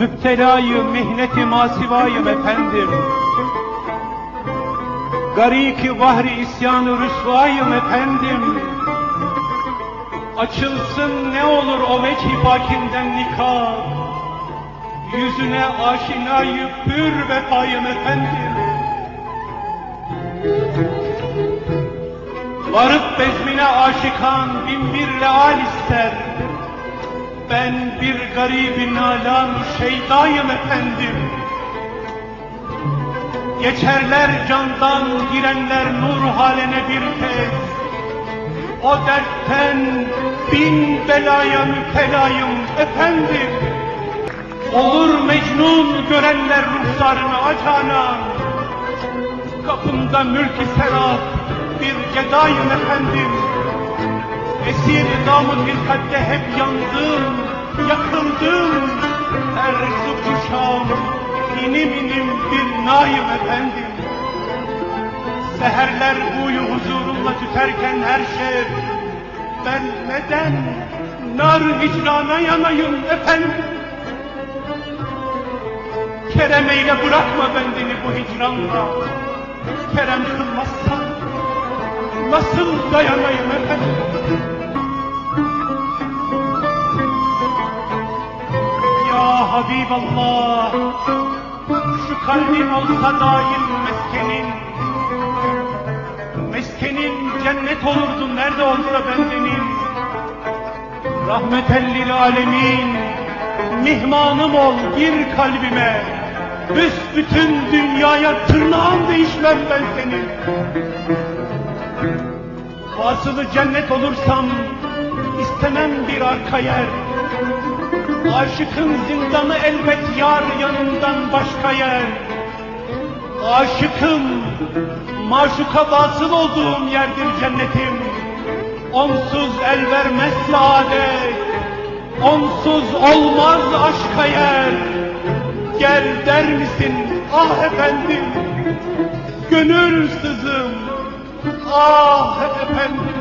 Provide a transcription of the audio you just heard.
müptelayı mihneti masivayım efendim. Gariki vahri isyanı rüsvayım efendim. Açılsın ne olur o vecih bakinden nikah. Yüzüne aşinayı pür vefayım efendim. Varıp bezmine aşıkan bin bir leal ister. Ben bir garibin nalan şeydayım efendim. Geçerler candan girenler nur haline bir kez. O dertten bin belaya müptelayım efendim. Olur mecnun görenler ruhlarını acana. Kapımda mülk-i serap bir gedayım efendim. Esir damın bir kadde hep yandım, yakıldım. Her su kuşağım inim inim bir naim efendim. Seherler buyu huzurumla tüterken her şey ben neden nar hicrana yanayım efendim? Kerem eyle bırakma bendini bu hicranla. Kerem kılmazsan nasıl dayanayım efendim? Ya Habiballah, şu kalbim olsa daim meskenin, meskenin cennet olurdu nerede olsa bendenin. Rahmetellil alemin, mihmanım ol gir kalbime, büsbütün dünyaya tırnağım değişmem ben senin. Vasılı cennet olursam istemem bir arka yer. Aşıkın zindanı elbet yar yanından başka yer. Aşıkım, maşuka vasıl olduğum yerdir cennetim. Onsuz el vermez saadet, onsuz olmaz aşka yer. Gel der misin ah efendim, gönül sızım, ah efendim.